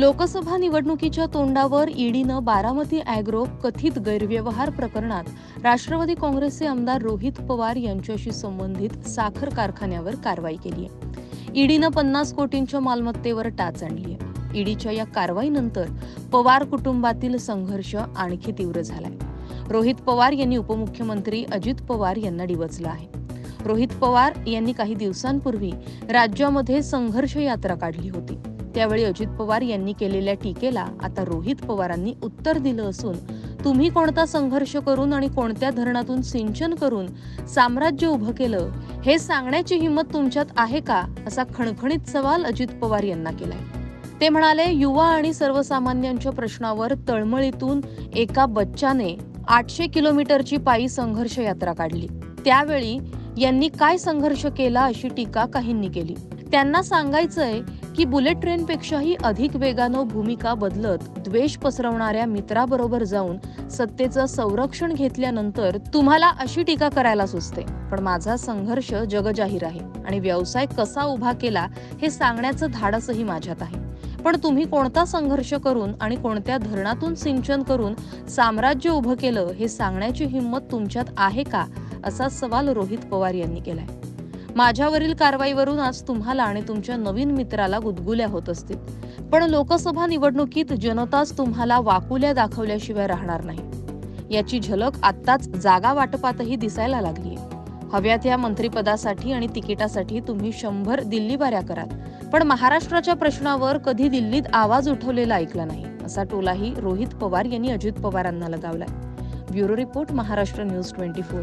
लोकसभा निवडणुकीच्या तोंडावर ईडीनं बारामती अॅग्रो कथित गैरव्यवहार प्रकरणात राष्ट्रवादी काँग्रेसचे आमदार रोहित पवार यांच्याशी संबंधित साखर कारखान्यावर कारवाई केली आहे. ईडीनं पन्नास कोटींच्या मालमत्तेवर टाच आणली आहे. ईडीच्या या कारवाईनंतर पवार कुटुंबातील संघर्ष आणखी तीव्र झालाय. रोहित पवार यांनी उपमुख्यमंत्री अजित पवार यांना डिवचलं आहे. रोहित पवार यांनी काही दिवसांपूर्वी राज्यामध्ये संघर्ष यात्रा काढली होती. त्यावेळी अजित पवार यांनी केलेल्या टीकेला आता रोहित पवारांनी उत्तर दिलं असून तुम्ही कोणता संघर्ष करून आणि कोणत्या धरणातून सिंचन करून साम्राज्य उभं केलं हे सांगण्याची हिंमत तुमच्यात आहे का असा खणखणीत सवाल अजित पवार यांना केलाय. ते म्हणाले युवा आणि सर्वसामान्यांच्या प्रश्नावर तळमळीतून एका बच्चाने आठशे किलोमीटरची पायी संघर्ष यात्रा काढली. त्यावेळी यांनी काय संघर्ष केला अशी टीका काहींनी केली. त्यांना सांगायचंय की बुलेट ट्रेनपेक्षाही अधिक वेगानं भूमिका बदलत द्वेष पसरवणाऱ्या मित्राबरोबर जाऊन सत्तेचं संरक्षण घेतल्यानंतर तुम्हाला अशी टीका करायला सुचते. पण माझा संघर्ष जगजाहीर आहे आणि व्यवसाय कसा उभा केला हे सांगण्याचं धाडसही माझ्यात आहे. पण तुम्ही कोणता संघर्ष करून आणि कोणत्या धरणातून सिंचन करून साम्राज्य उभं केलं हे सांगण्याची हिंमत तुमच्यात आहे का? असा सवाल रोहित पवार यांनी केलाय. माझ्यावरील कारवाईवरून आज तुम्हाला आणि तुमच्या नवीन मित्राला गुदगुल्या होत असतील. पण लोकसभा निवडणुकीत जनताच तुम्हाला वाकुल्या दाखवल्याशिवाय राहणार नाही. याची झलक आत्ताच जागा वाटपातही दिसायला लागलीय. हव्या त्या मंत्रिपदासाठी आणि तिकिटासाठी तुम्ही शंभर दिल्ली बाऱ्या कराल. पण महाराष्ट्राच्या प्रश्नावर कधी दिल्लीत आवाज उठवलेला ऐकला नाही असा टोलाही रोहित पवार यांनी अजित पवारांना लगावलाय. Bureau report Maharashtra news twenty four.